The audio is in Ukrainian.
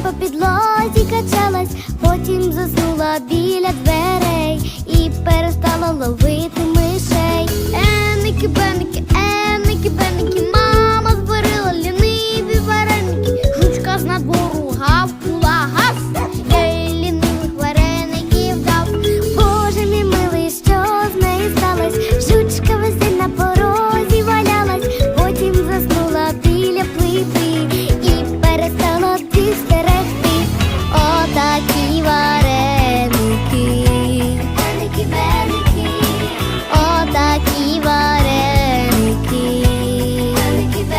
Мишлем по підлозі качалась, потім заснула біля дверей і перестала ловити.